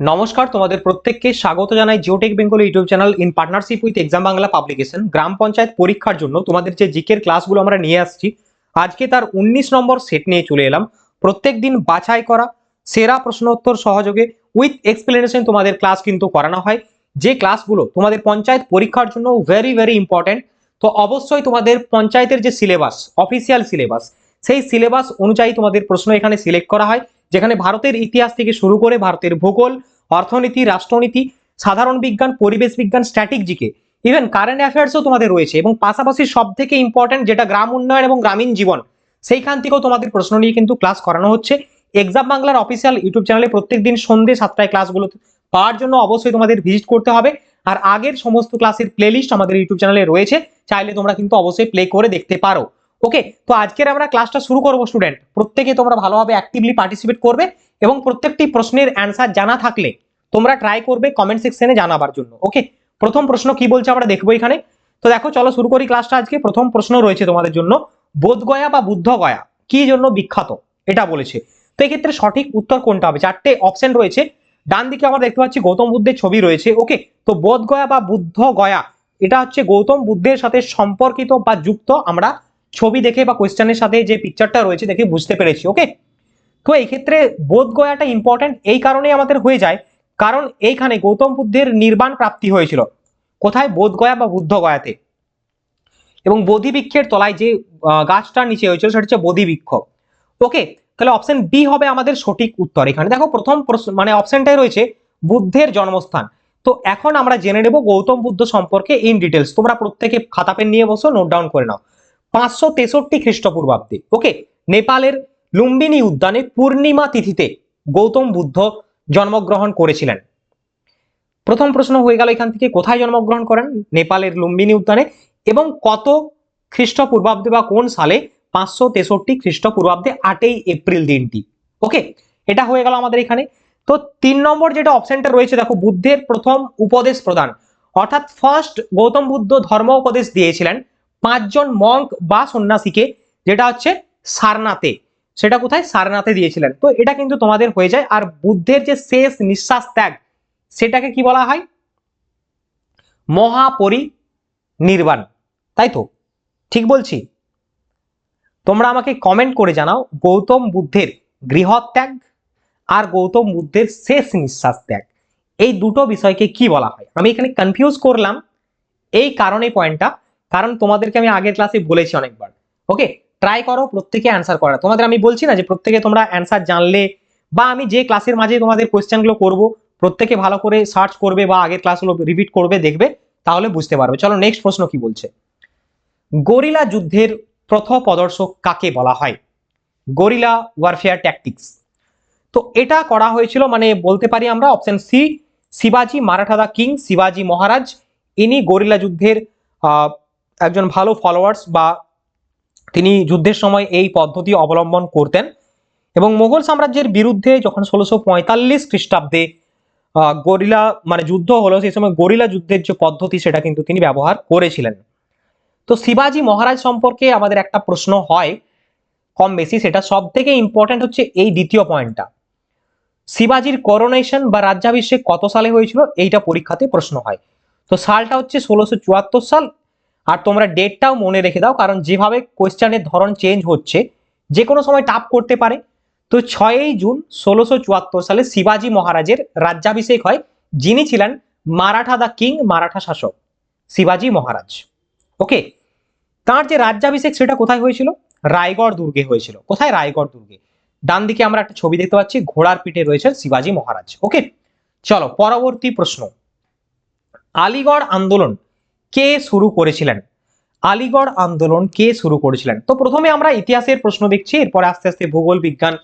নমস্কার, তোমাদের প্রত্যেককে স্বাগত জানাই Geotech Bengal YouTube channel in partnership with exam Bangla publication গ্রাম পঞ্চায়েত পরীক্ষার জন্য তোমাদের যে জিকের ক্লাসগুলো আমরা নিয়ে আসছি, আজকে তার উনিশ নম্বর সেট নিয়ে চলে এলাম। প্রত্যেক দিন বাছাই করা, সেরা প্রশ্নোত্তর সহযোগে উইথ এক্সপ্লেনেশন তোমাদের ক্লাস কিন্তু করানো হয়। যে ক্লাসগুলো তোমাদের পঞ্চায়েত পরীক্ষার জন্য ভেরি ভেরি ইম্পর্ট্যান্ট তো অবশ্যই তোমাদের পঞ্চায়েতের যে সিলেবাস অফিসিয়াল সিলেবাস সেই সিলেবাস অনুযায়ী তোমাদের প্রশ্ন এখানে সিলেক্ট করা হয়। যেখানে ভারতের ইতিহাস থেকে শুরু করে ভারতের ভূগোল, অর্থনীতি, রাষ্ট্রনীতি, সাধারণ বিজ্ঞান, পরিবেশ বিজ্ঞান স্ট্যাটিক জিকে ইভেন কারেন্ট অ্যাফেয়ার্সও তোমাদের রয়েছে এবং পাশাপাশি সব থেকে ইম্পর্টেন্ট যেটা গ্রাম উন্নয়ন এবং গ্রামীণ জীবন, সেইখান থেকেও তোমাদের প্রশ্ন নিয়ে কিন্তু ক্লাস করানো হচ্ছে। এক্সাম বাংলার অফিসিয়াল ইউটিউব চ্যানেলে প্রত্যেক দিন সন্ধ্যে সাতটায় ক্লাসগুলো পাওয়ার জন্য অবশ্যই তোমাদের ভিজিট করতে হবে। আর আগের সমস্ত ক্লাসের প্লেলিস্ট আমাদের ইউটিউব চ্যানেলে রয়েছে, চাইলে তোমরা কিন্তু অবশ্যই প্লে করে দেখতে পারো। ওকে তো আজকের আমরা ক্লাসটা শুরু করব স্টুডেন্ট প্রত্যেকে তোমরা ভালোভাবে অ্যাক্টিভলি পার্টিসিপেট করবে এবং প্রত্যেকটি প্রশ্নের অ্যান্সার জানা থাকলে তোমরা ট্রাই করবে কমেন্ট সেকশনে জানাবার জন্য। ওকে প্রথম প্রশ্ন কি বলছে আমরা দেখব এখানে। তো দেখো, চলো শুরু করি ক্লাসটা আজকে। প্রথম প্রশ্ন রয়েছে তোমাদের জন্য বোধগয়া বা বুদ্ধগয়া কি জন্য বিখ্যাত? এটা বলেছে। তো এক্ষেত্রে সঠিক উত্তর কোনটা হবে? চারটে অপশন রয়েছে। ডান দিকে আমরা দেখতে পাচ্ছি গৌতম বুদ্ধের ছবি রয়েছে। ওকে তো বোধগয়া বা বুদ্ধ গয়া, এটা হচ্ছে গৌতম বুদ্ধের সাথে সম্পর্কিত বা যুক্ত আমরা ছবি দেখে বা কোয়েশ্চেনের সাথে যে পিকচারটা রয়েছে দেখে বুঝতে পেরেছি ওকে তো এই ক্ষেত্রে বোধ গয়াটা ইম্পর্টেন্ট এই কারণেই আমাদের হয়ে যায়, কারণ এইখানে গৌতম বুদ্ধের নির্বাণ প্রাপ্তি হয়েছিল। কোথায়? বোধ গয়া বা বুদ্ধ গয়াতে। এবং বোধি বৃক্ষের তলায় যে গাছটার নিচে হয়েছিল সেটা হচ্ছে বোধি বৃক্ষ ওকে তাহলে অপশন বি হবে আমাদের সঠিক উত্তর এখানে। দেখো, প্রথম প্রশ্ন মানে অপশনটাই রয়েছে, বুদ্ধের জন্মস্থান। তো এখন আমরা জেনে নেব গৌতম বুদ্ধ সম্পর্কে ইন ডিটেলস তোমরা প্রত্যেকে খাতা পেন নিয়ে বসো নোট ডাউন করে নাও। পাঁচশো তেষট্টি খ্রিস্টপূর্বাব্দে। ওকে নেপালের লুম্বিনী উদ্যানে পূর্ণিমা তিথিতে গৌতম বুদ্ধ জন্মগ্রহণ করেছিলেন। প্রথম প্রশ্ন হয়ে গেল এখান থেকে, কোথায় জন্মগ্রহণ করেন? নেপালের লুম্বিনী উদ্যানে। এবং কত খ্রিস্টপূর্বাব্দে বা কোন সালে পাঁচশো তেষট্টি খ্রিস্টপূর্বাব্দে আটই এপ্রিল দিনটি? ওকে এটা হয়ে গেল আমাদের এখানে। তো তিন নম্বর যেটা অপশনটা রয়েছে, দেখো, বুদ্ধের প্রথম উপদেশ প্রদান। অর্থাৎ ফার্স্ট গৌতম বুদ্ধ ধর্ম উপদেশ দিয়েছিলেন। পাঁচজন মঙ্ক বা সন্ন্যাসীকে, যেটা হচ্ছে সারনাথে। সেটা কোথায়? সারনাথে দিয়েছিলেন। তো এটা কিন্তু তোমাদের হয়ে যায়। আর বুদ্ধের যে শেষ নিঃশ্বাস ত্যাগ, সেটাকে কি বলা হয়? মহাপরি নির্বাণ তাই তো? ঠিক বলছি? তোমরা আমাকে কমেন্ট করে জানাও গৌতম বুদ্ধের গৃহত্যাগ আর গৌতম বুদ্ধের শেষ নিঃশ্বাস ত্যাগ। এই দুটো বিষয়কে কি বলা হয়? আমি এখানে কনফিউজ করলাম। এই কারণে পয়েন্টটা কারণ তোমাদেরকে আমি আগের ক্লাসে বলেছি অনেকবার। ওকে ট্রাই করো, প্রত্যেকে অ্যান্সার করা। তোমাদের আমি বলছি না যে প্রত্যেকে তোমরা অ্যান্সার জানলে বা আমি যে ক্লাসের মাঝে তোমাদের কোয়েশ্চেনগুলো করব, প্রত্যেকে ভালো করে সার্চ করবে বা আগের ক্লাসগুলো রিপিট করবে, দেখবে, তাহলে বুঝতে পারবে। চলো নেক্সট প্রশ্ন কি বলছে? গরিলা যুদ্ধের প্রথম প্রদর্শক কাকে বলা হয়? গরিলা ওয়ারফেয়ার ট্যাকটিক্স তো এটা করা হয়েছিল মানে বলতে পারি আমরা অপশন সি শিবাজি মারাঠা দা কিং শিবাজি মহারাজ। ইনি গরিলা যুদ্ধের একজন ভালো ফলোয়ার্স বা তিনি যুদ্ধের সময় এই পদ্ধতি অবলম্বন করতেন এবং মোগল সাম্রাজ্যের বিরুদ্ধে যখন ষোলোশো পঁয়তাল্লিশ খ্রিস্টাব্দে গরিলা মানে যুদ্ধ হলো, সেই সময় গরিলা যুদ্ধের যে পদ্ধতি সেটা কিন্তু তিনি ব্যবহার করেছিলেন। তো শিবাজি মহারাজ সম্পর্কে আমাদের একটা প্রশ্ন হয় কম বেশি, সেটা সব থেকে ইম্পর্টেন্ট হচ্ছে এই দ্বিতীয় পয়েন্টটা শিবাজির করোনেশন বা রাজ্যাভিষেক কত সালে হয়েছিল, এইটা পরীক্ষাতে প্রশ্ন হয়। তো সালটা হচ্ছে ষোলোশো সাল আর তোমরা ডেটটাও মনে রেখে দাও, কারণ যেভাবে কোয়েশ্চেনের ধরন চেঞ্জ হচ্ছে, যে কোনো সময় টাপ করতে পারে। তো ছয়ই জুন ষোলোশো চুয়াত্তর সালে শিবাজি মহারাজের রাজ্যাভিষেক হয়, যিনি ছিলেন মারাঠা দা কিং, মারাঠা শাসক, শিবাজি মহারাজ। ওকে তার যে রাজ্যাভিষেক, সেটা কোথায় হয়েছিল? রায়গড় দুর্গে হয়েছিল। কোথায়? রায়গড় দুর্গে। ডান দিকে আমরা একটা ছবি দেখতে পাচ্ছি, ঘোড়ার পিঠে রয়েছেন শিবাজি মহারাজ। ওকে চলো, পরবর্তী প্রশ্ন। আলিগড় আন্দোলন কে শুরু করেছিলেন? আলিগড় আন্দোলন কে শুরু করেছিলেন? তো প্রথমে আমরা ইতিহাসের প্রশ্ন দেখছি, এরপরে আস্তে আস্তে ভূগোল, বিজ্ঞান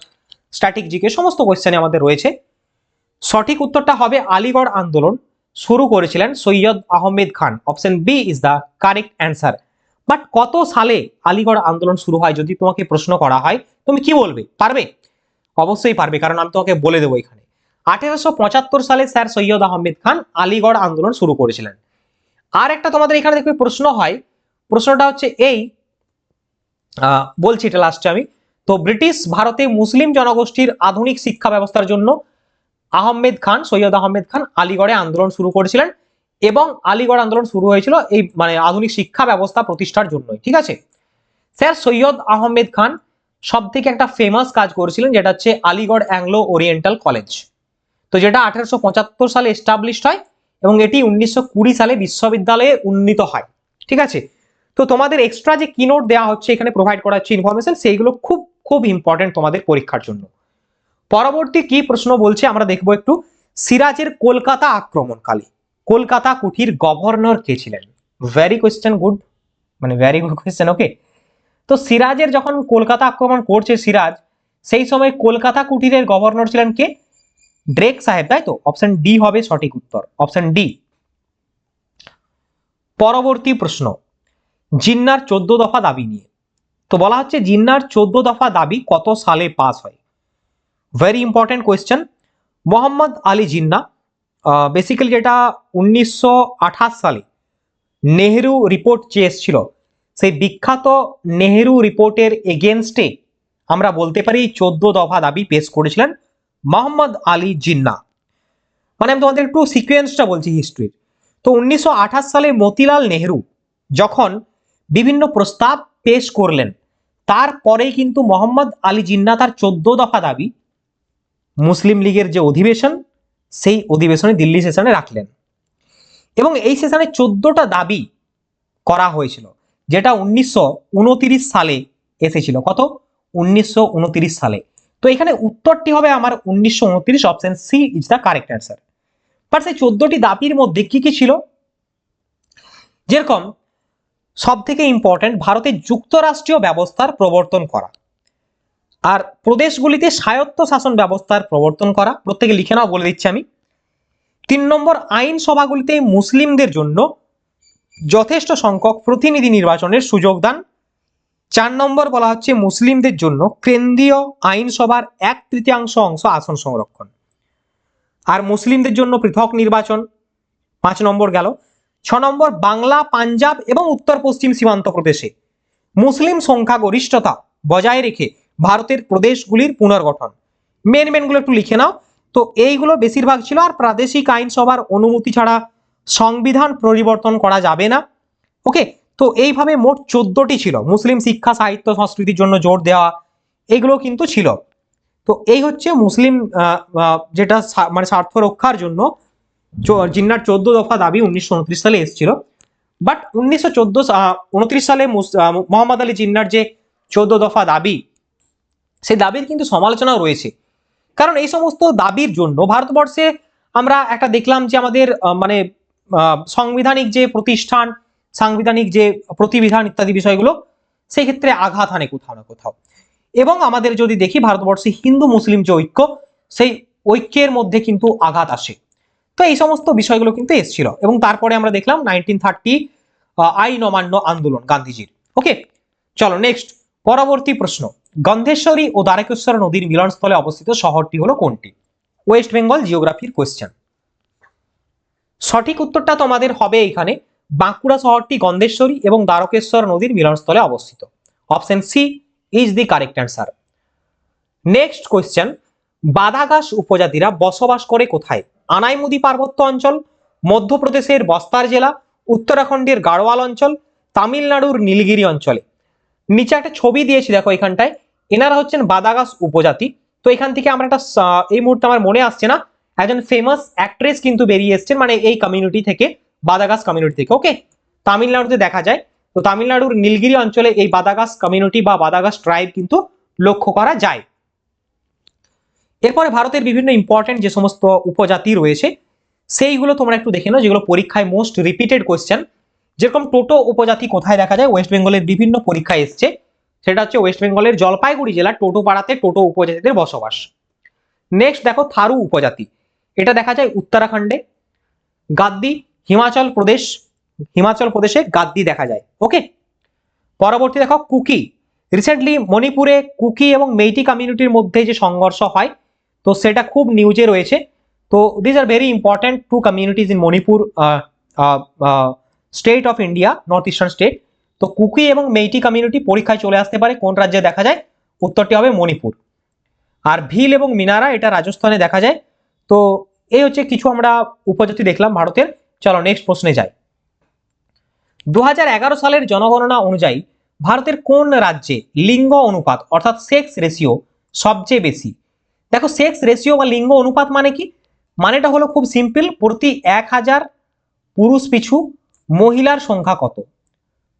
স্ট্যাটিক জিকে সমস্ত কোয়েশ্চেনে আমাদের রয়েছে। সঠিক উত্তরটা হবে আলিগড় আন্দোলন শুরু করেছিলেন Syed Ahmed Khan. Option B is the correct answer but কত সালে আলিগড় আন্দোলন শুরু হয় যদি তোমাকে প্রশ্ন করা হয়? তুমি কি বলবে? পারবে? অবশ্যই পারবে, কারণ আমি তোমাকে বলে দেবো এখানে। আঠেরোশো পঁচাত্তর সালে স্যার সৈয়দ আহমেদ খান আলিগড় আন্দোলন শুরু করেছিলেন। আর একটা তোমাদের এখানে দেখবে প্রশ্ন হয়। প্রশ্নটা হচ্ছে এই বলছি এটা লাস্টে আমি। তো ব্রিটিশ, ভারতে মুসলিম জনগোষ্ঠীর আধুনিক শিক্ষা ব্যবস্থার জন্য আহমেদ খান, সৈয়দ আহমেদ খান আলিগড়ে আন্দোলন শুরু করেছিলেন এবং আলিগড় আন্দোলন শুরু হয়েছিল এই মানে আধুনিক শিক্ষা ব্যবস্থা প্রতিষ্ঠার জন্যই, ঠিক আছে? স্যার, সৈয়দ আহমেদ খান সব থেকে একটা ফেমাস কাজ করেছিলেন, যেটা হচ্ছে আলিগড় অ্যাংলো ওরিয়েন্টাল কলেজ। তো যেটা আঠারোশো পঁচাত্তর সালে এস্টাবলিশড হয় এবং এটি উনিশশো কুড়ি সালে বিশ্ববিদ্যালয়ে উন্নীত হয়। ঠিক আছে? তো তোমাদের এক্সট্রা যে কিনোট দেওয়া হচ্ছে, এখানে প্রোভাইড করা হচ্ছে ইনফরমেশন সেইগুলো খুব খুব ইম্পর্টেন্ট তোমাদের পরীক্ষার জন্য। পরবর্তী কি প্রশ্ন বলছে আমরা দেখব একটু। সিরাজের কলকাতা আক্রমণকালে, কলকাতা কুঠির গভর্নর কে ছিলেন? ভেরি কোয়েশ্চেন গুড মানে ভেরি গুড কোয়েশ্চেন ওকে তো সিরাজের যখন কলকাতা আক্রমণ করছে সিরাজ, সেই সময় কলকাতা কুটিরের গভর্নর ছিলেন কে? ড্রেক সাহেব, তাই তো? অপশন ডি হবে সঠিক উত্তর। অপশন ডি পরবর্তী প্রশ্ন। জিন্নার চোদ্দ দফা দাবি নিয়ে। তো বলা হচ্ছে জিন্নার চোদ্দ দফা দাবি কত সালে পাস হয়? Very important question Mohammad Ali Jinnah basically যেটা উনিশশো আঠাশ সালে নেহেরু রিপোর্ট যে এসেছিল। সেই বিখ্যাত নেহেরু রিপোর্টের এগেনস্টে আমরা বলতে পারি চোদ্দ দফা দাবি পেশ করেছিলেন। মোহাম্মদ আলী জিন্না মানে আমি তোমাদের একটু সিকোয়েন্সটা বলছি হিস্ট্রির তো উনিশশো আঠাশ সালে মতিলাল নেহরু যখন বিভিন্ন প্রস্তাব পেশ করলেন, তারপরেই কিন্তু মোহাম্মদ আলী জিন্না তার চোদ্দ দফা দাবি মুসলিম লীগের যে অধিবেশন, সেই অধিবেশনে দিল্লি সেশনে রাখলেন। এবং এই সেশনে চোদ্দটা দাবি করা হয়েছিল, যেটা উনিশশো উনত্রিশ সালে এসেছিল। কত? উনিশশো উনত্রিশ সালে। তো এখানে উত্তরটি হবে আমার উনিশশো উনত্রিশ option C is the correct answer but সেই চোদ্দটি দাবির মধ্যে কি কি ছিল? যেরকম সব থেকে ইম্পর্টেন্ট ভারতের যুক্তরাষ্ট্রীয় ব্যবস্থার প্রবর্তন করা আর প্রদেশগুলিতে স্বায়ত্ত শাসন ব্যবস্থার প্রবর্তন করা। প্রত্যেকে লিখে নাও, বলে দিচ্ছি আমি। তিন নম্বর আইনসভাগুলিতে মুসলিমদের জন্য যথেষ্ট সংখ্যক প্রতিনিধি নির্বাচনের সুযোগ দান। চার নম্বর বলা হচ্ছে মুসলিমদের জন্য কেন্দ্রীয় আইনসভার এক তৃতীয়াংশ অংশ আসন সংরক্ষণ। আর মুসলিমদের জন্য পৃথক নির্বাচন, পাঁচ নম্বর গেল। ছ নম্বর, বাংলা, পাঞ্জাব এবং উত্তর পশ্চিম সীমান্ত প্রদেশে মুসলিম সংখ্যাগরিষ্ঠতা বজায় রেখে ভারতের প্রদেশগুলির পুনর্গঠন। মেন মেনগুলো একটু লিখে নাও। তো এইগুলো বেশিরভাগ ছিল আর প্রাদেশিক আইনসভার অনুমতি ছাড়া সংবিধান পরিবর্তন করা যাবে না। ওকে তো এইভাবে মোট চোদ্দটি ছিল। মুসলিম শিক্ষা, সাহিত্য, সংস্কৃতির জন্য জোর দেওয়া, এগুলো কিন্তু ছিল। তো এই হচ্ছে মুসলিম যেটা মানে স্বার্থ রক্ষার জন্য জিন্নার চোদ্দ দফা দাবি উনিশশো উনত্রিশ সালে এসেছিল। বাট উনিশশো চোদ্দ সালে মোহাম্মদ আলী জিন্নার যে চোদ্দ দফা দাবি, সেই দাবির কিন্তু সমালোচনাও রয়েছে। কারণ এই সমস্ত দাবির জন্য ভারতবর্ষে আমরা একটা দেখলাম যে আমাদের মানে সাংবিধানিক যে প্রতিষ্ঠান সাংবিধানিক যে প্রতিবিধান ইত্যাদি বিষয়গুলো, সেই ক্ষেত্রে আঘাত হানে কোথাও না কোথাও। এবং আমাদের যদি দেখি ভারতবর্ষে হিন্দু মুসলিম যে ঐক্য, সেই ঐক্যের মধ্যে কিন্তু আঘাত আসে। তো এই সমস্ত বিষয়গুলো কিন্তু এসেছিল। এবং তারপরে আমরা দেখলাম নাইনটিন থার্টি আইন অমান্য আন্দোলন গান্ধীজির। ওকে? চলো নেক্সট পরবর্তী প্রশ্ন। গন্ধেশ্বরী ও দ্বারকেশ্বর নদীর মিলনস্থলে অবস্থিত শহরটি হলো কোনটি? ওয়েস্ট বেঙ্গল জিওগ্রাফির কোয়েশ্চেন সঠিক উত্তরটা তোমাদের হবে এখানে বাঁকুড়া শহরটি গন্ধেশ্বরী এবং দ্বারকেশ্বর নদীর মিলনস্থলে অবস্থিত। Option C is the correct answer next question Badagas উপজাতিরা বসবাস করে কোথায়? আনাইমুদি পার্বত্য অঞ্চল, মধ্যপ্রদেশের বস্তার জেলা, উত্তরাখণ্ডের গাড়োয়াল অঞ্চল, তামিলনাড়ুর নীলগিরি অঞ্চলে। নিচে একটা ছবি দিয়েছি দেখো এখানটায়। এনারা হচ্ছেন বাদাগাস উপজাতি। তো এখান থেকে আমরা একটা এই মুহূর্তে আমার মনে আসছে না। একজন ফেমাস অ্যাক্ট্রেস কিন্তু বেরিয়ে এসছেন মানে এই কমিউনিটি থেকে। বাদাগাস কমিউনিটি থেকে ওকে তামিলনাড়ুতে দেখা যায়। তো তামিলনাড়ুর নীলগিরি অঞ্চলে এই বাদাগাস কমিউনিটি বা বাদাগাস ট্রাইব কিন্তু লক্ষ্য করা যায়। এরপরে ভারতের বিভিন্ন ইম্পর্টেন্ট যে সমস্ত উপজাতি রয়েছে, সেইগুলো তোমরা একটু দেখে নাও, যেগুলো পরীক্ষায় মোস্ট রিপিটেড কোয়েশ্চেন যেরকম টোটো উপজাতি কোথায় দেখা যায়? ওয়েস্ট বেঙ্গলের বিভিন্ন পরীক্ষায় এসছে। সেটা হচ্ছে ওয়েস্ট বেঙ্গলের জলপাইগুড়ি জেলার টোটো পাড়াতে টোটো উপজাতিদের বসবাস। নেক্সট দেখো থারু উপজাতি। এটা দেখা যায় উত্তরাখণ্ডে। গাদ্দি হিমাচল প্রদেশ, হিমাচল প্রদেশে গাদ্দি দেখা যায় ওকে পরবর্তী দেখো, কুকি। রিসেন্টলি মণিপুরে কুকি এবং মেইটি কমিউনিটির মধ্যে যে সংঘর্ষ হয়, তো সেটা খুব নিউজে রয়েছে। তো this are very important two communities in Manipur state of India north eastern state তো কুকি এবং মেইটি কমিউনিটি পরীক্ষায় চলে আসতে পারে, কোন রাজ্যে দেখা যায়? উত্তরটি হবে মণিপুর। আর ভিল এবং মিনারা, এটা রাজস্থানে দেখা যায়। তো এই হচ্ছে কিছু আমরা উপজাতি দেখলাম ভারতের। চলো নেক্সট প্রশ্নে যাই। দু হাজার এগারো সালের জনগণনা অনুযায়ী ভারতের কোন রাজ্যে লিঙ্গ অনুপাত, অর্থাৎ সেক্স রেশিও সবচেয়ে বেশি? দেখো সেক্স রেশিও বা লিঙ্গ অনুপাত মানে কি? মানেটা হলো খুব সিম্পল প্রতি এক হাজার পুরুষ পিছু মহিলার সংখ্যা কত?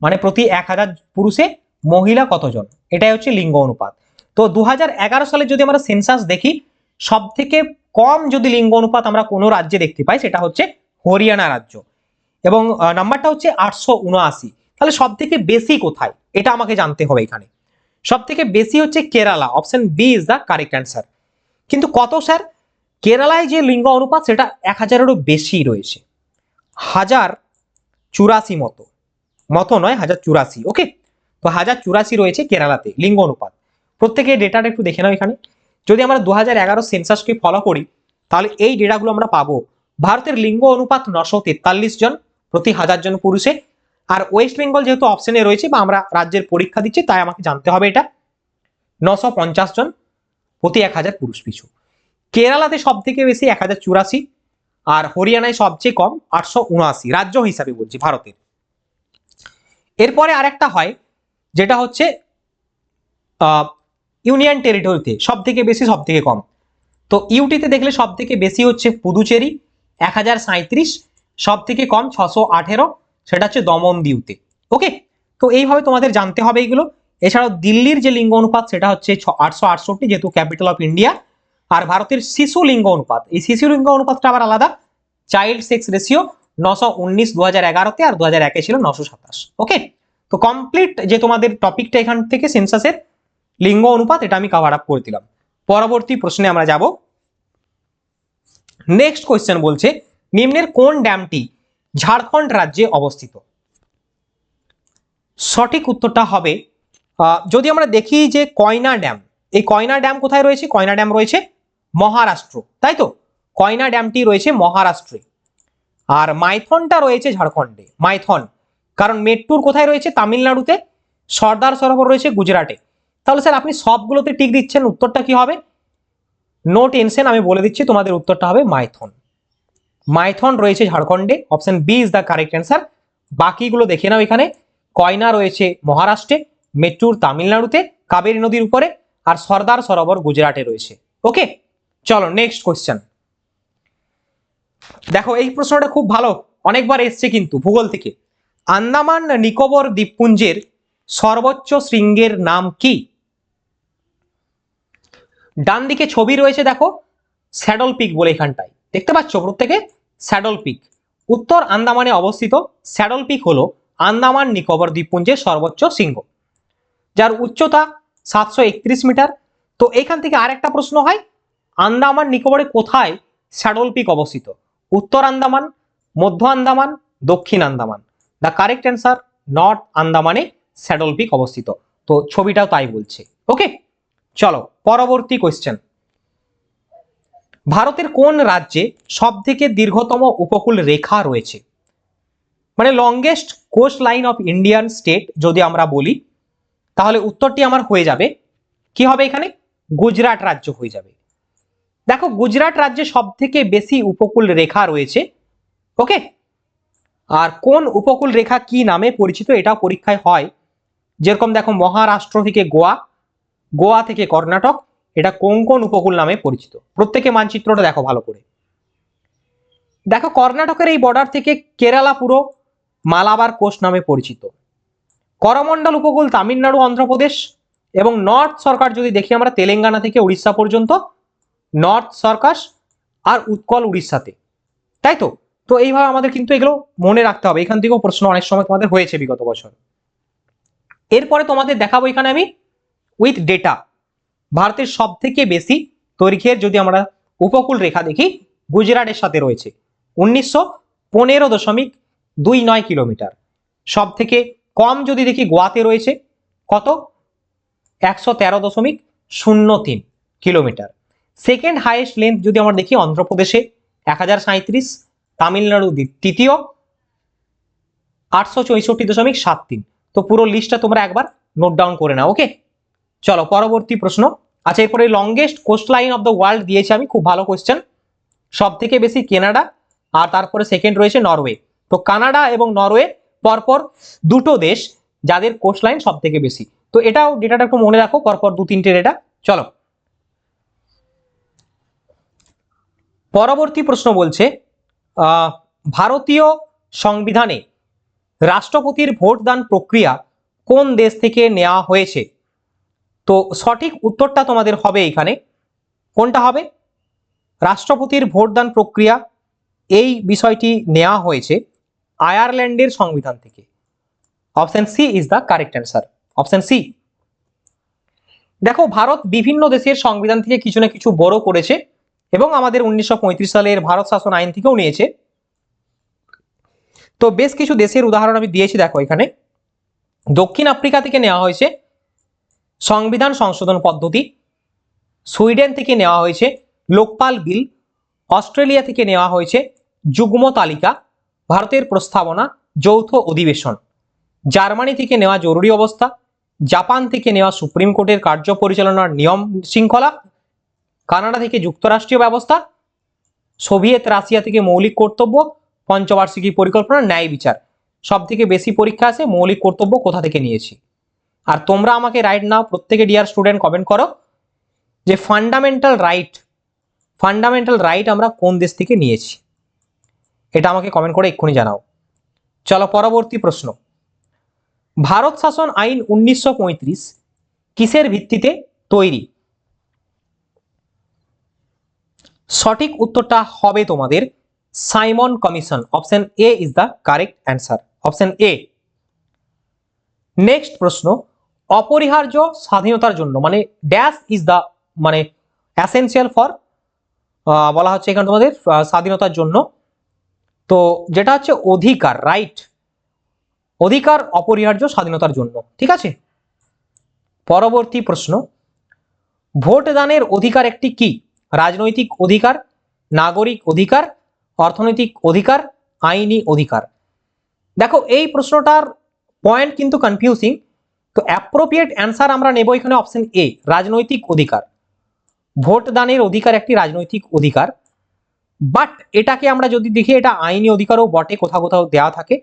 মানে প্রতি এক হাজার পুরুষে মহিলা কতজন? এটাই হচ্ছে লিঙ্গ অনুপাত। তো দু হাজার এগারো সালে যদি আমরা সেন্সাস দেখি সব থেকে কম যদি লিঙ্গ অনুপাত আমরা কোনো রাজ্যে দেখতে পাই, সেটা হচ্ছে হরিয়ানা রাজ্য। এবং নাম্বারটা হচ্ছে আটশো উনআশি। তাহলে সব থেকে বেশি কোথায়? এটা আমাকে জানতে হবে এখানে। সব থেকে বেশি হচ্ছে Kerala. Option B is the correct answer কিন্তু কত স্যার কেরালায় যে লিঙ্গ অনুপাত, সেটা এক হাজারেরও বেশি রয়েছে। হাজার চুরাশি মতো। মতো নয়, হাজার চুরাশি ওকে তো হাজার চুরাশি রয়েছে কেরালাতে লিঙ্গ অনুপাত। প্রত্যেকে ডেটাটা একটু দেখে নাও এখানে। যদি আমরা দু হাজার এগারো সেন্সাসকে ফলো করি, তাহলে এই ডেটাগুলো আমরা পাবো ভারতের লিঙ্গ অনুপাত নশো তেতাল্লিশ জন প্রতি হাজার জন পুরুষে। আর ওয়েস্ট বেঙ্গল যেহেতু অপশনে রয়েছে বা আমরা রাজ্যের পরীক্ষা দিচ্ছি, তাই আমাকে জানতে হবে এটা। নশো পঞ্চাশ জন প্রতি এক হাজার পুরুষ পিছু। কেরালাতে সব থেকে বেশি এক হাজার চুরাশি, আর হরিয়ানায় সবচেয়ে কম আটশো উনআশি, রাজ্য হিসাবে বলছি ভারতের। এরপরে আরেকটা হয়, যেটা হচ্ছে ইউনিয়ন টেরিটরিতে সব থেকে বেশি সব থেকে কম। তো ইউটিতে দেখলে সব থেকে বেশি হচ্ছে পুদুচেরি এক হাজার সাঁত্রিশ সব থেকে কম ছশো আঠেরো, সেটা হচ্ছে দমন দিউতে। ওকে? তো এইভাবে তোমাদের জানতে হবে এইগুলো। এছাড়াও দিল্লির যে লিঙ্গ অনুপাত, সেটা হচ্ছে আটশো আটষট্টি, যেহেতু ক্যাপিটাল অফ ইন্ডিয়া। আর ভারতের শিশু লিঙ্গ অনুপাত, এই শিশু লিঙ্গ অনুপাতটা আবার আলাদা। চাইল্ড সেক্স রেশিও নশো উনিশ দু হাজার এগারোতে আর দু হাজার একে ছিল নশো সাতাশ। ওকে? তো কমপ্লিট যে তোমাদের টপিকটা এখান থেকে সেন্সাসের লিঙ্গ অনুপাত, এটা আমি কভার আপ করে দিলাম। পরবর্তী প্রশ্নে আমরা যাব। নেক্সট কোয়েশ্চেন বলছে, নিম্নের কোন ড্যামটি ঝাড়খণ্ড রাজ্যে অবস্থিত? সঠিক উত্তরটা হবে যদি আমরা দেখি যে কয়না ড্যাম, এই কয়না ড্যাম কোথায় রয়েছে? কয়না ড্যাম রয়েছে মহারাষ্ট্র, তাই তো? কয়না ড্যামটি রয়েছে মহারাষ্ট্রে। আর মাইথনটা রয়েছে ঝাড়খণ্ডে, মাইথন, কারণ মেট্টুর কোথায় রয়েছে? তামিলনাড়ুতে। সর্দার সরোবর রয়েছে গুজরাটে। তাহলে স্যার আপনি সবগুলোতে টিক দিচ্ছেন, উত্তরটা কি হবে? নো টেনশন আমি বলে দিচ্ছি, তোমাদের উত্তরটা হবে মাইথন। মাইথন রয়েছে ঝাড়খণ্ডে option B is the correct answer বাকিগুলো দেখে নাও এখানে। কয়না রয়েছে মহারাষ্ট্রে, মেট্টুর তামিলনাড়ুতে, কাবেরী নদীর উপরে, আর সর্দার সরোবর গুজরাটে রয়েছে। ওকে চলো নেক্সট কোয়েশ্চেন দেখো, এই প্রশ্নটা খুব ভালো। অনেকবার এসছে কিন্তু, ভূগোল থেকে। আন্দামান নিকোবর দ্বীপপুঞ্জের সর্বোচ্চ শৃঙ্গের নাম কি? ডান দিকে ছবি রয়েছে, দেখো, স্যাডল পিক বলে এখানটায়। দেখতে পাচ্ছ প্রত্যেকে? Saddle peak. উত্তর আন্দামানে অবস্থিত স্যাডল পিক হলো আন্দামান নিকোবর দ্বীপপুঞ্জের সর্বোচ্চ শৃঙ্গ, যার উচ্চতা সাতশো একত্রিশ মিটার। তো এখান থেকে আরেকটা প্রশ্ন হয়, আন্দামান নিকোবরে কোথায় স্যাডল পিক অবস্থিত? উত্তর আন্দামান, মধ্য আন্দামান, দক্ষিণ Andaman. The correct answer north আন্দামানে saddle peak অবস্থিত। তো ছবিটাও তাই বলছে। ওকে চলো, পরবর্তী কোয়েশ্চেন ভারতের কোন রাজ্যে সব থেকে দীর্ঘতম উপকূল রেখা রয়েছে? মানে longest coast line of Indian state যদি আমরা বলি, তাহলে উত্তরটি আমার হয়ে যাবে। কি হবে এখানে? গুজরাট রাজ্য হয়ে যাবে। দেখো, গুজরাট রাজ্যে সব থেকে বেশি উপকূল রেখা রয়েছে। ওকে আর কোন উপকূল রেখা কি নামে পরিচিত? এটা পরীক্ষায় হয়। যেরকম দেখো, মহারাষ্ট্র থেকে গোয়া গোয়া থেকে কর্ণাটক, এটা কোন কোন উপকূল নামে পরিচিত? প্রত্যেকে মানচিত্রটা দেখো ভালো করে। দেখো, কর্ণাটকের এই বর্ডার থেকে কেরালা পুরো মালাবার কোস্ট নামে পরিচিত। করমণ্ডল উপকূল তামিলনাড়ু, অন্ধ্রপ্রদেশ এবং নর্থ সরকার যদি দেখি আমরা, তেলেঙ্গানা থেকে উড়িষ্যা পর্যন্ত নর্থ সরকার আর উৎকল উড়িষ্যাতে। তাই তো? তো এইভাবে আমাদের কিন্তু এগুলো মনে রাখতে হবে। এখান থেকেও প্রশ্ন অনেক সময় তোমাদের হয়েছে বিগত বছর। এরপরে তোমাদের দেখাবো এখানে আমি উইথ ডেটা ভারতের সব থেকে বেশি দৈর্ঘ্যের যদি আমরা উপকূল রেখা দেখি, গুজরাটের সাথে রয়েছে উনিশশো পনেরো দশমিক দুই নয় কিলোমিটার। সব থেকে কম যদি দেখি গোয়াতে রয়েছে, কত? একশো তেরো দশমিক শূন্য তিন কিলোমিটার। সেকেন্ড হাইয়েস্ট লেন্থ যদি আমরা দেখি, অন্ধ্রপ্রদেশে এক হাজার সাঁত্রিশ তামিলনাড়ু তৃতীয়, আটশো চৌষট্টি দশমিক সাত তিন। তো পুরো লিস্টটা তোমরা একবার নোট ডাউন করে নাও ওকে চলো, পরবর্তী প্রশ্ন। আচ্ছা এরপরে longest coast line of the world দিয়েছি আমি, খুব ভালো কোয়েশ্চেন সব থেকে বেশি কানাডা, আর তারপরে সেকেন্ড রয়েছে নরওয়ে। তো কানাডা এবং নরওয়ে পরপর দুটো দেশ যাদের কোস্ট লাইন সব থেকে বেশি। তো এটাও ডেটাটা একটু মনে রাখো, পরপর দু তিনটে ডেটা চলো। পরবর্তী প্রশ্ন বলছে ভারতীয় সংবিধানে রাষ্ট্রপতির ভোটদান প্রক্রিয়া কোন দেশ থেকে নেওয়া হয়েছে? তো সঠিক উত্তরটা তোমাদের হবে এখানে। কোনটা হবে? রাষ্ট্রপতির ভোটদান প্রক্রিয়া। এই বিষয়টি নেওয়া হয়েছে আয়ারল্যান্ডের সংবিধান থেকে। Option C is the correct answer. Option C. দেখো, ভারত বিভিন্ন দেশের সংবিধান থেকে কিছু না কিছু বড় করেছে এবং আমাদের উনিশশো পঁয়ত্রিশ সালের ভারত শাসন আইন থেকেও নিয়েছে। তো বেশ কিছু দেশের উদাহরণ আমি দিয়েছি, দেখো এখানে। দক্ষিণ আফ্রিকা থেকে নেওয়া হয়েছে সংবিধান সংশোধন পদ্ধতি সুইডেন থেকে নেওয়া হয়েছে লোকপাল বিল, অস্ট্রেলিয়া থেকে নেওয়া হয়েছে যুগ্ম তালিকা, ভারতের প্রস্তাবনা, যৌথ অধিবেশন। জার্মানি থেকে নেওয়া জরুরি অবস্থা, জাপান থেকে নেওয়া সুপ্রিম কোর্টের কার্য পরিচালনার নিয়ম শৃঙ্খলা, কানাডা থেকে যুক্তরাষ্ট্রীয় ব্যবস্থা, সোভিয়েত রাশিয়া থেকে মৌলিক কর্তব্য, পঞ্চবার্ষিকী পরিকল্পনা, ন্যায় বিচার। সব থেকে বেশি পরীক্ষা আছে মৌলিক কর্তব্য কোথা থেকে নিয়েছি? আর তোমরা আমাকে রাইট নাও, প্রত্যেকে ডিয়ার স্টুডেন্ট কমেন্ট করো যে ফান্ডামেন্টাল রাইট ফান্ডামেন্টাল রাইট আমরা কোন দেশ থেকে নিয়েছি? এটা আমাকে কমেন্ট করে এক্ষুনি জানাও। চলো পরবর্তী প্রশ্ন। ভারত শাসন আইন উনিশশো পঁয়ত্রিশ কিসের ভিত্তিতে তৈরি? সঠিক উত্তরটা হবে তোমাদের Simon commission. Option A is the correct answer option A next প্রশ্ন। অপরিহার্য স্বাধীনতার জন্য মানে ড্যাশ ইজ দ্য মানে অ্যাসেনশিয়াল ফর বলা হচ্ছে এখানে তোমাদের স্বাধীনতার জন্য। তো যেটা হচ্ছে অধিকার রাইট অধিকার অপরিহার্য স্বাধীনতার জন্য, ঠিক আছে? পরবর্তী প্রশ্ন ভোট দানের অধিকার একটি কি? রাজনৈতিক অধিকার, নাগরিক অধিকার, অর্থনৈতিক অধিকার, আইনি অধিকার? দেখো, এই প্রশ্নটার পয়েন্ট কিন্তু কনফিউজিং তো অ্যাপ্রোপ্রিয়েট অ্যান্সার আমরা নেব এখানে অপশন এ রাজনৈতিক অধিকার। ভোট দানের অধিকার একটি রাজনৈতিক অধিকার। বাট এটাকে আমরা যদি দেখি, এটা আইনি অধিকারও বটে, কোথাও কোথাও দেওয়া থাকে।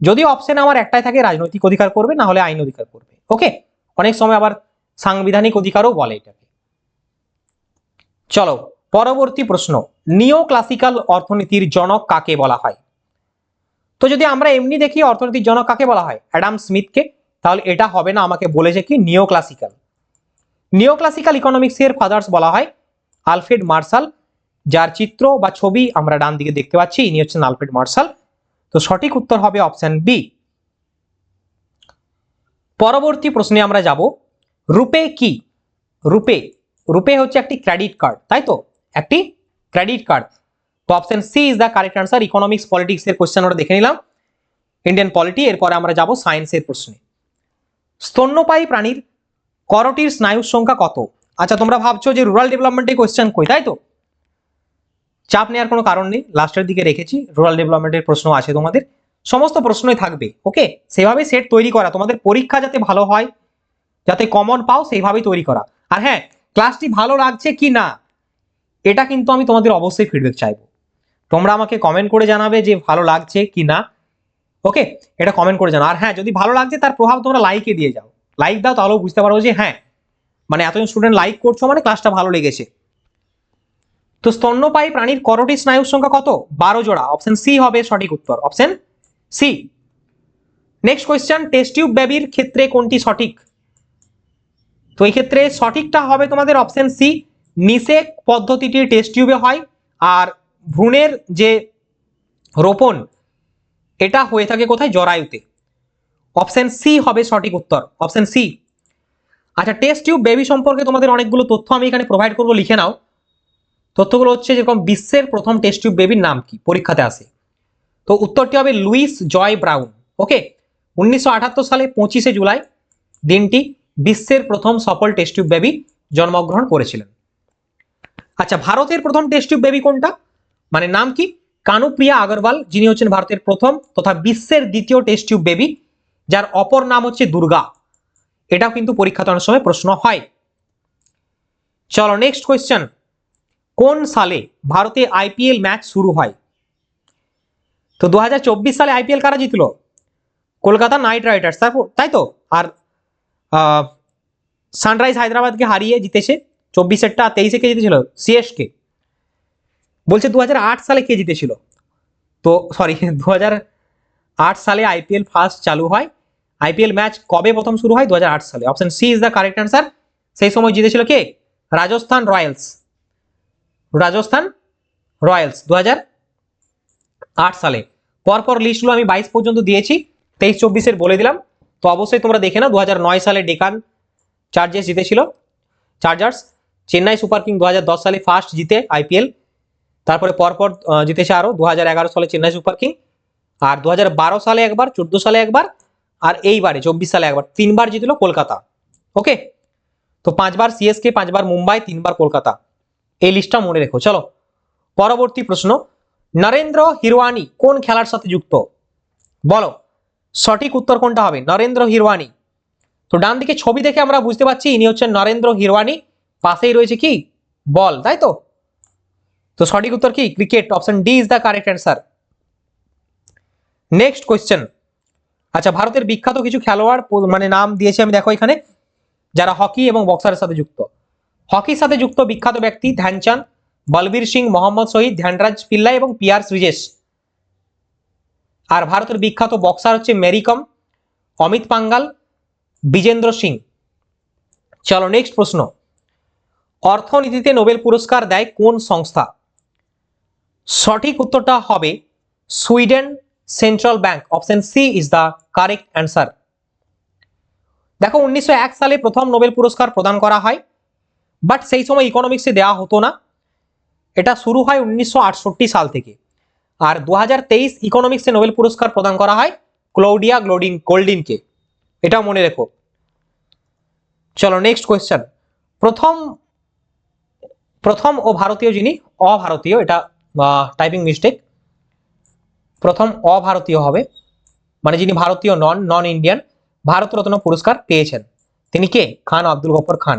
যদি অপশন আমার একটাই থাকে, রাজনৈতিক অধিকার করবে, না হলে আইন অধিকার করবে। ওকে অনেক সময় আবার সাংবিধানিক অধিকারও বলে এটাকে। চলো, পরবর্তী প্রশ্ন। নিও ক্লাসিক্যাল অর্থনীতির জনক কাকে বলা হয়? তো যদি আমরা এমনি দেখি, অর্থনীতির জনক কাকে বলা হয়? অ্যাডাম স্মিথকে তাহলে এটা হবে না আমাকে বলেছে কি নিও ক্লাসিক্যাল নিও ক্লাসিক্যাল ইকোনমিক্সের ফাদার্স বলা হয় আলফ্রেড মার্শাল, যার চিত্র বা ছবি আমরা ডান দিকে দেখতে পাচ্ছি, ইনি হচ্ছেন আলফ্রেড মার্শাল। তো সঠিক উত্তর হবে অপশন বি পরবর্তী প্রশ্নে আমরা যাব, রূপে কি? রূপে রূপে হচ্ছে একটি ক্রেডিট কার্ড তাই তো? একটি ক্রেডিট কার্ড তো option C is the correct answer economics politics এর কোশ্চেন ওটা দেখে নিলাম। ইন্ডিয়ান পলিটি এরপরে আমরা যাব সায়েন্সের প্রশ্নে। স্তন্যপায়ী প্রাণীর করটির স্নায়ুর সংখ্যা কত? আচ্ছা তোমরা ভাবছ যে রুরাল ডেভেলপমেন্টে কোশ্চেন কই, তাই তো? চাপ নেওয়ার কোনো কারণ নেই লাস্টের দিকে রেখেছি রুরাল ডেভেলপমেন্টের প্রশ্ন আছে তোমাদের। সমস্ত প্রশ্নই থাকবে ওকে সেভাবে সেট তৈরি করা, তোমাদের পরীক্ষা যাতে ভালো হয়, যাতে কমন পাও, সেইভাবেই তৈরি করা। আর হ্যাঁ ক্লাসটি ভালো লাগছে কি না, এটা কিন্তু আমি তোমাদের অবশ্যই ফিডব্যাক চাইব। তোমরা আমাকে কমেন্ট করে জানাবে যে ভালো লাগছে কি না। ওকে এটা কমেন্ট করে জানাও। আর হ্যাঁ যদি ভালো লাগছে, তার প্রভাব তোমরা লাইকে দিয়ে যাও। লাইক দাও, তাহলেও বুঝতে পারো যে হ্যাঁ মানে এতজন স্টুডেন্ট লাইক করছ মানে ক্লাসটা ভালো লেগেছে। তো স্তন্যপায়ী প্রাণীর করোটি স্নায়ুর সংখ্যা কত? বারো জোড়া। অপশন সি হবে সঠিক উত্তর। Option C next question test tube বেবির ক্ষেত্রে কোনটি সঠিক? তো এই ক্ষেত্রে সঠিকটা হবে তোমাদের অপশন সি নিষেক পদ্ধতিটি টেস্ট টিউবে হয়। আর ভ্রূণের যে রোপণ এটা হয়ে থাকে কোথায়? জরায়ুতে। অপশন সি হবে সঠিক উত্তর। অপশন সি আচ্ছা টেস্ট টিউব বেবি সম্পর্কে তোমাদের অনেকগুলো তথ্য আমি এখানে প্রোভাইড করব, লিখে নাও। তথ্যগুলো হচ্ছে যেরকম বিশ্বের প্রথম টেস্ট টিউব বেবির নাম কি? পরীক্ষাতে আসে। তো উত্তরটি হবে লুইস জয় ব্রাউন। ওকে? উনিশশো আটাত্তর সালে পঁচিশে জুলাই দিনটি বিশ্বের প্রথম সফল টেস্ট টিউব বেবি জন্মগ্রহণ করেছিলেন। আচ্ছা ভারতের প্রথম টেস্ট টিউব বেবি কোনটা? মানে নাম কি? কানুপ্রিয়া আগরওয়াল, যিনি হচ্ছেন ভারতের প্রথম তথা বিশ্বের দ্বিতীয় টেস্ট টিউব বেবি যার অপর নাম হচ্ছে দুর্গা। এটাও কিন্তু পরীক্ষাতে অনেক সময় প্রশ্ন হয়। চলো নেক্সট কোয়েশ্চেন কোন সালে ভারতে আইপিএল ম্যাচ শুরু হয়? তো দু হাজার চব্বিশ সালে আইপিএল কারা জিতলো? কলকাতা নাইট রাইডার্স, তাই তো? আর সানরাইজ হায়দ্রাবাদকে হারিয়ে জিতেছে চব্বিশেরটা তেইশে কে জিতেছিল? সিএসকে বলছে দু হাজার আট সালে কে জিতেছিল? তো সরি দু সালে আইপিএল ফার্স্ট চালু হয়। আইপিএল ম্যাচ কবে প্রথম শুরু হয়? দু হাজার আট সালে। Option C is the correct answer সেই সময় জিতেছিল কে? রাজস্থান রয়্যালস। রাজস্থান রয়্যালস দু সালে। পরপর লিস্টগুলো আমি বাইশ পর্যন্ত দিয়েছি, তেইশ চব্বিশের বলে দিলাম। তো অবশ্যই তোমরা দেখে নাও দু সালে ডেকান চার্জেস জিতেছিল। চার্জার্স চেন্নাই সুপার কিং দু সালে ফার্স্ট জিতে আইপিএল তারপরে পরপর জিতেছে আরও দু সালে চেন্নাই সুপার কিং, আর দু হাজার বারো সালে একবার, চোদ্দ সালে একবার, আর এইবারে, চব্বিশ সালে একবার, তিনবার জিতলো কলকাতা ওকে তো পাঁচবার সিএসকে পাঁচবার মুম্বাই, তিনবার কলকাতা, এই লিস্টটা মনে রেখো, চলো। পরবর্তী প্রশ্ন, নরেন্দ্র হিরওয়ানি কোন খেলার সাথে যুক্ত? বলো, সঠিক উত্তর কোনটা হবে? নরেন্দ্র হিরওয়ানি। তো ডান দিকে ছবি দেখে আমরা বুঝতে পারছি, ইনি হচ্ছেন নরেন্দ্র হিরওয়ানি, পাশেই রয়েছে কি? বল, তাই তো? তো সঠিক উত্তর কি? Cricket option D is the correct answer next question আচ্ছা ভারতের বিখ্যাত কিছু খেলোয়াড় মানে নাম দিয়েছি আমি, দেখো এখানে, যারা হকি এবং বক্সারের সাথে যুক্ত। হকির সাথে যুক্ত বিখ্যাত ব্যক্তি ধ্যানচাঁদ, বলবীর সিং, মোহাম্মদ শহীদ, ধ্যানরাজ পিল্লাই এবং পিয়ার শ্রীজেশ আর ভারতের বিখ্যাত বক্সার হচ্ছে মেরিকম অমিত পাঙ্গাল, বিজেন্দ্র সিং। চলো নেক্সট প্রশ্ন। অর্থনীতিতে নোবেল পুরস্কার দেয় কোন সংস্থা? সঠিক উত্তরটা হবে Sweden central bank. Option C is the correct answer দেখো, উনিশশো এক সালে প্রথম নোবেল পুরস্কার প্রদান করা হয় বাট সেই সময় ইকোনমিক্সে দেওয়া হতো না। এটা শুরু হয় উনিশশো আটষট্টি সাল থেকে। আর দু হাজার তেইশ ইকোনমিক্সে নোবেল পুরস্কার প্রদান করা হয় ক্লৌডিয়া গ্লোডিং গোল্ডিনকে। এটাও মনে রেখো। চলো নেক্সট কোয়েশ্চেন প্রথম প্রথম ও ভারতীয় যিনি অভারতীয়, এটা টাইপিং মিস্টেক প্রথম অভারতীয় হবে মানে যিনি ভারতীয় নন নন ইন্ডিয়ান ভারতরত্ন পুরস্কার পেয়েছেন। তিনি কে? খান, আব্দুল গফর খান।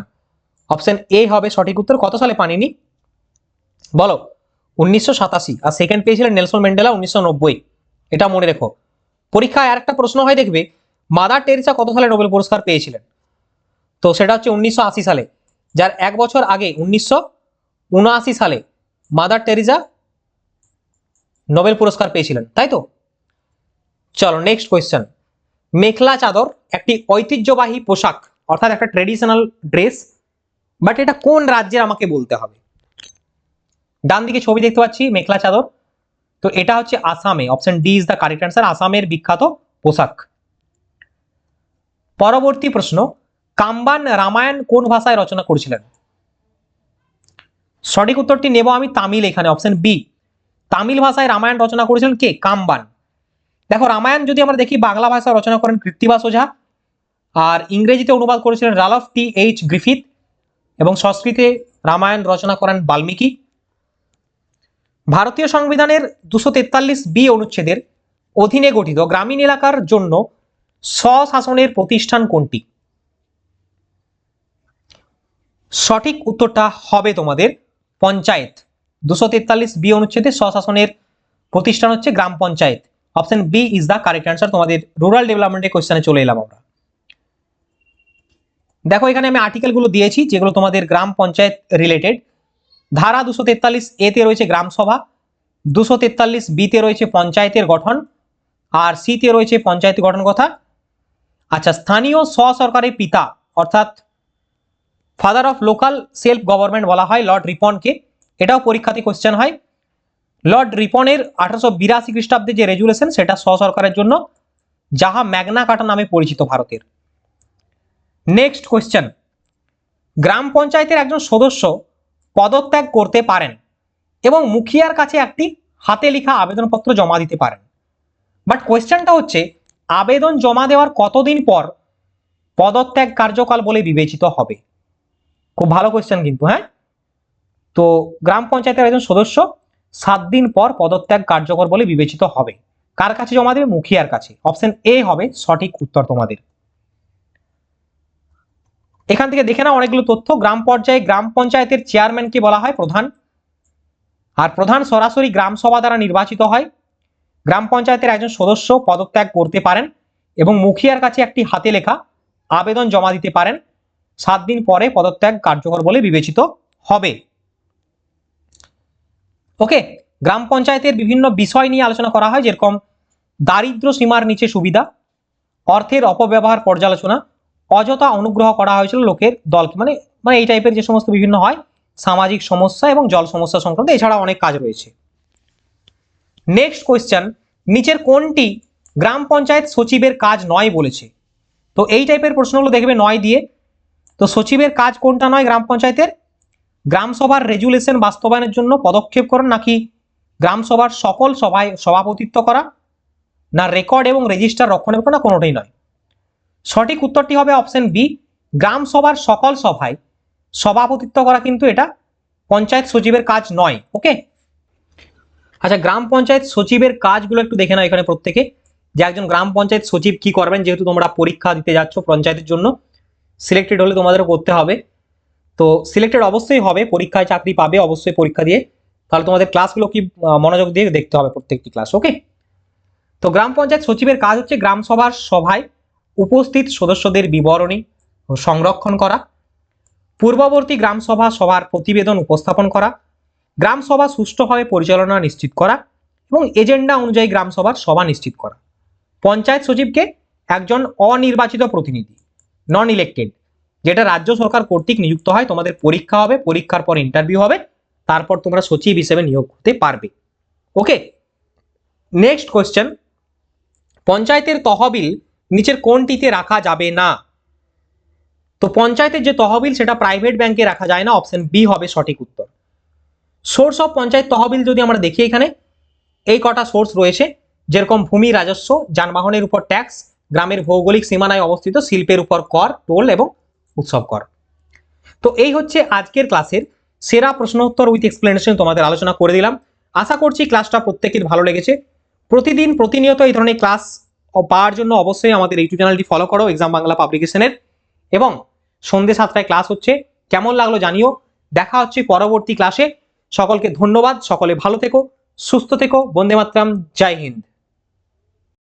অপশন এ হবে সঠিক উত্তর, কত সালে পানিনি? বলো, উনিশশো সাতাশি। আর সেকেন্ড পেয়েছিলেন নেলসন ম্যান্ডেলা উনিশশো নব্বই। এটা মনে রেখো। পরীক্ষায় আর একটা প্রশ্ন হয়, দেখবে, মাদার টেরিসা কত সালে নোবেল পুরস্কার পেয়েছিলেন? তো সেটা হচ্ছে উনিশশো আশি সালে, যার এক বছর আগে, উনিশশো উনআশি সালে, মাদার টেরিজা নোবেল পুরস্কার পেয়েছিলেন, তাই তো? চলো নেক্সট কোয়েশ্চেন মেখলা চাদর একটি ঐতিহ্যবাহী পোশাক, অর্থাৎ একটা ট্রেডিশনাল ড্রেস বাট এটা কোন রাজ্যের আমাকে বলতে হবে? ডান দিকে ছবি দেখতে পাচ্ছি, মেখলা চাদর। তো এটা হচ্ছে আসামে option D is the correct answer আসামের বিখ্যাত পোশাক। পরবর্তী প্রশ্ন, কাম্বান রামায়ণ কোন ভাষায় রচনা করেছিলেন? সঠিক উত্তরটি নেব আমি তামিল এখানে অপশন বি তামিল ভাষায় রামায়ণ রচনা করেছিলেন কে? কাম্বান। দেখো, রামায়ণ যদি আমরা দেখি, বাংলা ভাষায় রচনা করেন কৃত্তিবাস ওঝা আর ইংরেজিতে অনুবাদ করেছিলেন রালফ টি এইচ গ্রিফিথ। এবং সংস্কৃতে রামায়ণ রচনা করেন বাল্মীকি। ভারতীয় সংবিধানের দুশো তেতাল্লিশ বি অনুচ্ছেদের অধীনে গঠিত গ্রামীণ এলাকার জন্য স্বশাসনের প্রতিষ্ঠান কোনটি? সঠিক উত্তরটা হবে তোমাদের পঞ্চায়েত। দুশো তেতাল্লিশ বি অনুচ্ছেদে স্বশাসনের প্রতিষ্ঠান হচ্ছে গ্রাম panchayat. Option B is the correct answer তোমাদের রুরাল ডেভেলপমেন্টের কোয়েশ্চেনে চলে এলাম আমরা। দেখো, এখানে আমি আর্টিকেলগুলো দিয়েছি, যেগুলো তোমাদের গ্রাম পঞ্চায়েত রিলেটেড ধারা দুশো তেতাল্লিশ এতে রয়েছে গ্রাম সভা, দুশো তেতাল্লিশ বিতে রয়েছে পঞ্চায়েতের গঠন, আর সিতে রয়েছে পঞ্চায়েত গঠন কথা। আচ্ছা স্থানীয় স্ব-সরকারের পিতা, অর্থাৎ father of local self government বলা হয় লর্ড রিপনকে। এটাও পরীক্ষাতে কোশ্চেন হয়। লর্ড রিপনের আঠারোশো বিরাশি খ্রিস্টাব্দে যে রেজুলেশন সেটা স্ব-সরকারের জন্য যাহা ম্যাগনা কাটা নামে পরিচিত ভারতের। নেক্সট কোয়েশ্চেন গ্রাম পঞ্চায়েতের একজন সদস্য পদত্যাগ করতে পারেন এবং মুখিয়ার কাছে একটি হাতে লেখা আবেদনপত্র জমা দিতে পারেন। বাট কোয়েশ্চেনটা হচ্ছে, আবেদন জমা দেওয়ার কতদিন পর পদত্যাগ কার্যকাল বলে বিবেচিত হবে? খুব ভালো কোয়েশ্চেন কিন্তু হ্যাঁ? তো গ্রাম পঞ্চায়েতের একজন সদস্য সাত দিন পর পদত্যাগ কার্যকর বলে বিবেচিত হবে। কার কাছে জমা দেবে? মুখিয়ার কাছে। অপশন এ হবে সঠিক উত্তর তোমাদের। এখান থেকে দেখে নাও অনেকগুলো তথ্য। গ্রাম পর্যায়ে গ্রাম পঞ্চায়েতের চেয়ারম্যানকে বলা হয়? প্রধান। আর প্রধান সরাসরি গ্রাম সভা দ্বারা নির্বাচিত হয়। গ্রাম পঞ্চায়েতের একজন সদস্য পদত্যাগ করতে পারেন এবং মুখিয়ার কাছে একটি হাতে লেখা আবেদন জমা দিতে পারেন। সাত দিন পরে পদত্যাগ কার্যকর বলে বিবেচিত হবে। ওকে গ্রাম পঞ্চায়েতের বিভিন্ন বিষয় নিয়ে আলোচনা করা হয়, যেরকম দারিদ্র সীমার নিচে সুবিধা, অর্থের অপব্যবহার পর্যালোচনা, অযথা অনুগ্রহ করা হয়েছিল লোকের দলকে মানে মানে এই টাইপের যে সমস্ত বিভিন্ন হয়, সামাজিক সমস্যা এবং জল সমস্যা সংক্রান্ত এছাড়া অনেক কাজ রয়েছে। নেক্সট কোয়েশ্চেন নিচের কোনটি গ্রাম পঞ্চায়েত সচিবের কাজ নয় বলেছে? তো এই টাইপের প্রশ্নগুলো দেখবে নয় দিয়ে, তো সচিবের কাজ কোনটা নয় গ্রাম পঞ্চায়েতের? গ্রাম সভার রেজুলেশন বাস্তবায়নের জন্য পদক্ষেপ করেন নাকি গ্রাম সভার সকল সভায় সভাপতিত্ব করা? না রেকর্ড এবং রেজিস্টার রক্ষণাবেক্ষণ কোনোটাই নয়। সঠিক উত্তরটি হবে অপশন বি গ্রাম সভার সকল সভায় সভাপতিত্ব করা কিন্তু এটা পঞ্চায়েত সচিবের কাজ নয়, ওকে? আচ্ছা গ্রাম পঞ্চায়েত সচিবের কাজগুলো একটু দেখে নাও এখানে প্রত্যেকে। যে একজন গ্রাম পঞ্চায়েত সচিব কি করবেন, যেহেতু তোমরা পরীক্ষা দিতে যাচ্ছ পঞ্চায়েতের জন্য সিলেক্টেড হলে তোমাদেরও করতে হবে। তো সিলেক্টেড অবশ্যই হবে, পরীক্ষায় চাকরি পাবে, অবশ্যই পরীক্ষা দিয়ে। তাহলে তোমাদের ক্লাসগুলো কি মনোযোগ দিয়ে দেখতে হবে প্রত্যেকটি ক্লাস ওকে তো গ্রাম পঞ্চায়েত সচিবের কাজ হচ্ছে গ্রাম সভার সভায় উপস্থিত সদস্যদের বিবরণী সংরক্ষণ করা, পূর্ববর্তী গ্রাম সভা সভার প্রতিবেদন উপস্থাপন করা, গ্রাম সভা সুষ্ঠুভাবে পরিচালনা নিশ্চিত করা এবং এজেন্ডা অনুযায়ী গ্রাম সভার সভা নিশ্চিত করা। পঞ্চায়েত সচিবকে একজন অনির্বাচিত প্রতিনিধি নন ইলেক্টেড যেটা রাজ্য সরকার কর্তৃক নিযুক্ত হয়, তোমাদের পরীক্ষা হবে, পরীক্ষার পর ইন্টারভিউ হবে, তারপর তোমরা সচিব হিসেবে নিয়োগ হতে পারবে। ওকে নেক্সট কোয়েশ্চেন পঞ্চায়েতের তহবিল নিচের কোনটিতে রাখা যাবে না? তো পঞ্চায়েতের যে তহবিল, সেটা প্রাইভেট ব্যাংকে রাখা যায় না অপশন বি হবে সঠিক উত্তর। সোর্স অফ পঞ্চায়েত তহবিল যদি আমরা দেখি এখানে, এই কটা সোর্স রয়েছে, যেরকম ভূমি, রাজস্ব, যানবাহনের উপর ট্যাক্স গ্রামের ভৌগোলিক সীমানায় অবস্থিত, শিল্পের উপর কর টোল এবং উৎসব কর। তো এই হচ্ছে আজকের ক্লাসের সেরা প্রশ্নোত্তর উইথ এক্সপ্লেনেশন তোমাদের আলোচনা করে দিলাম। আশা করছি ক্লাসটা প্রত্যেকের ভালো লেগেছে। প্রতিদিন প্রতিনিয়ত এই ধরনের ক্লাস পাওয়ার জন্য অবশ্যই আমাদের ইউটিউব চ্যানেলটি ফলো করো এক্সাম বাংলা পাবলিকেশনের এবং সন্ধ্যে সাতটায় ক্লাস হচ্ছে। কেমন লাগল জানিও। দেখা হচ্ছে পরবর্তী ক্লাসে। সকলকে ধন্যবাদ। সকলে ভালো থেকো, সুস্থ থেকো। বন্দে মাতরম। জয় হিন্দ।